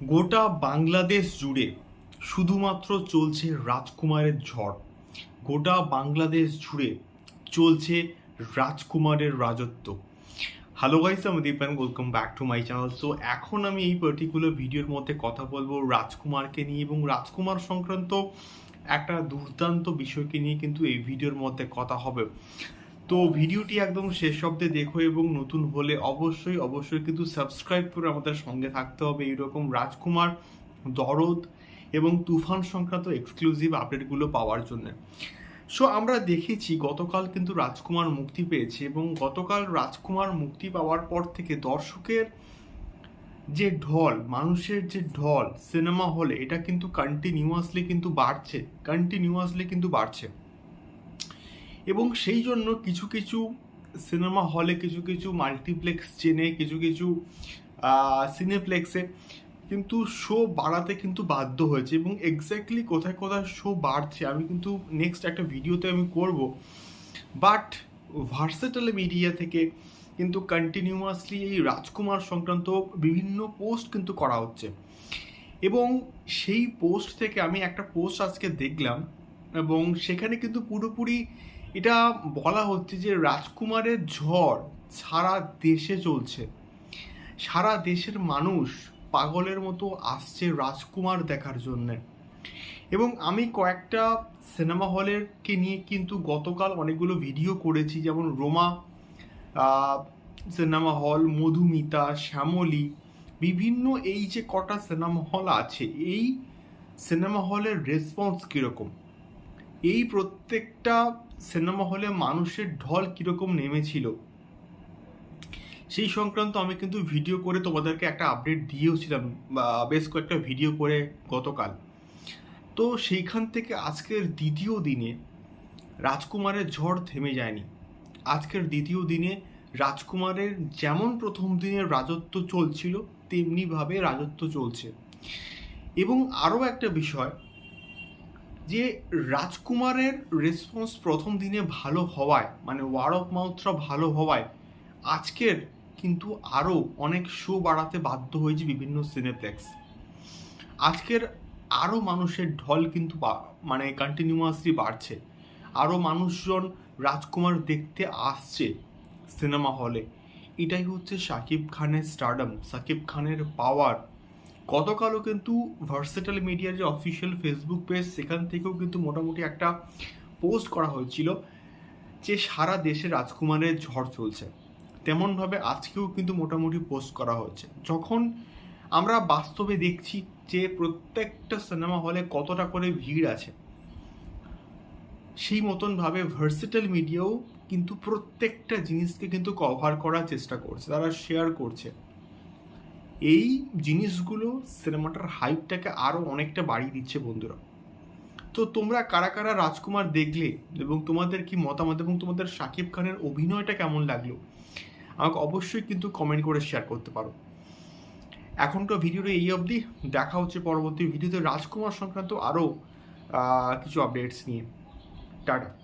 গোটা বাংলাদেশ জুড়ে শুধুমাত্র চলছে রাজকুমারের ঝড়। গোটা বাংলাদেশ জুড়ে চলছে রাজকুমারের রাজত্ব। হ্যালো গাইস আমি Dipan welcome back to my channel so এখন আমি এই পার্টিকুলার ভিডিওর মধ্যে কথা বলব রাজকুমারকে নিয়ে এবং রাজকুমার সংক্রান্ত একটা দুর্দান্ত বিষয়কে নিয়ে কিন্তু এই ভিডিওর মধ্যে কথা হবে। তো ভিডিওটি একদম শেষ অব্দে দেখো এবং নতুন হলে অবশ্যই অবশ্যই কিন্তু সাবস্ক্রাইব করে আমাদের সঙ্গে থাকতে হবে। এইরকম রাজকুমার, দরদ এবং তুফান সংক্রান্ত এক্সক্লুসিভ আপডেটগুলো পাওয়ার জন্য। সো আমরা দেখেছি গতকাল কিন্তু রাজকুমার মুক্তি পেয়েছে এবং গতকাল রাজকুমার মুক্তি পাওয়ার পর থেকে দর্শকের যে ঢল, মানুষের যে ঢল সিনেমা হলে এটা কিন্তু কন্টিনিউয়াসলি কিন্তু বাড়ছে কন্টিনিউয়াসলি কিন্তু বাড়ছে। এবং সেই জন্য কিছু কিছু সিনেমা হলে, কিছু কিছু মাল্টিপ্লেক্স চেনে, কিছু কিছু সিনেপ্লেক্সে কিন্তু শো বাড়াতে কিন্তু বাধ্য হয়েছে এবং এক্স্যাক্টলি কোথায় কোথায় শো বাড়ছে আমি কিন্তু নেক্সট একটা ভিডিওতে আমি করব। বাট ভার্সেটাল মিডিয়া থেকে কিন্তু কন্টিনিউয়াসলি এই রাজকুমার সংক্রান্ত বিভিন্ন পোস্ট কিন্তু করা হচ্ছে। এবং সেই পোস্ট থেকে আমি একটা পোস্ট আজকে দেখলাম। এবং সেখানে কিন্তু পুরোপুরি এটা বলা হচ্ছে যে রাজকুমারের ঝড় সারা দেশে চলছে। সারা দেশের মানুষ পাগলের মতো আসছে রাজকুমার দেখার জন্যে। এবং আমি কয়েকটা সিনেমা হলের কে নিয়ে কিন্তু গতকাল অনেকগুলো ভিডিও করেছি, যেমন রোমা সিনেমা হল, মধুমিতা, শ্যামলী, বিভিন্ন এই যে কটা সিনেমা হল আছে, এই সিনেমা হলের রেসপন্স কীরকম? এই প্রত্যেকটা সিনেমা হলে মানুষের ঢল কীরকম নেমেছিল? সেই সংক্রান্ত আমি কিন্তু ভিডিও করে তোমাদেরকে একটা আপডেট দিয়েওছিলাম, বা বেশ কয়েকটা ভিডিও করে গতকাল। তো সেইখান থেকে আজকের দ্বিতীয় দিনে রাজকুমারের ঝড় থেমে যায়নি। আজকের দ্বিতীয় দিনে রাজকুমারের যেমন প্রথম দিনের রাজত্ব চলছিল, তেমনিভাবে রাজত্ব চলছে। এবং আরও একটা বিষয় যে রাজকুমারের রেসপন্স প্রথম দিনে ভালো হওয়ায় মানে ওয়ার অফ মাউথটা ভালো হওয়ায়, আজকের কিন্তু আরও অনেক শো বাড়াতে বাধ্য হয়েছে বিভিন্ন সিনেপ্লেক্স আজকের আরও মানুষের ঢল কিন্তু মানে কন্টিনিউয়াসলি বাড়ছে। আরও মানুষজন রাজকুমার দেখতে আসছে সিনেমা হলে এটাই হচ্ছে সাকিব খানের স্টারডম সাকিব খানের পাওয়ার গতকালও কিন্তু ভার্সেটাল মিডিয়ার যে অফিসিয়াল ফেসবুক পেজ সেখান থেকেও কিন্তু মোটামুটি একটা পোস্ট করা হয়েছিল যে সারা দেশে রাজকুমারের ঝড় চলছে। তেমনভাবে আজকেও কিন্তু মোটামুটি পোস্ট করা হয়েছে। যখন আমরা বাস্তবে দেখছি যে প্রত্যেকটা সিনেমা হলে কতটা করে ভিড় আছে, সেই মতনভাবে ভার্সিটাল মিডিয়াও কিন্তু প্রত্যেকটা জিনিসকে কিন্তু কভার করার চেষ্টা করছে, তারা শেয়ার করছে। এই জিনিসগুলো সিনেমাটার হাইপটাকে আরও অনেকটা বাড়িয়ে দিচ্ছে বন্ধুরা। তো তোমরা কারা কারা রাজকুমার দেখলে এবং তোমাদের কি মতামত এবং তোমাদের শাকিব খানের অভিনয়টা কেমন লাগল? আমাকে অবশ্যই কিন্তু কমেন্ট করে শেয়ার করতে পারো। এখনকার ভিডিওটা এই অবধি। দেখা হচ্ছে পরবর্তী ভিডিওতে রাজকুমার সংক্রান্ত আরও কিছু আপডেটস নিয়ে। টাটা।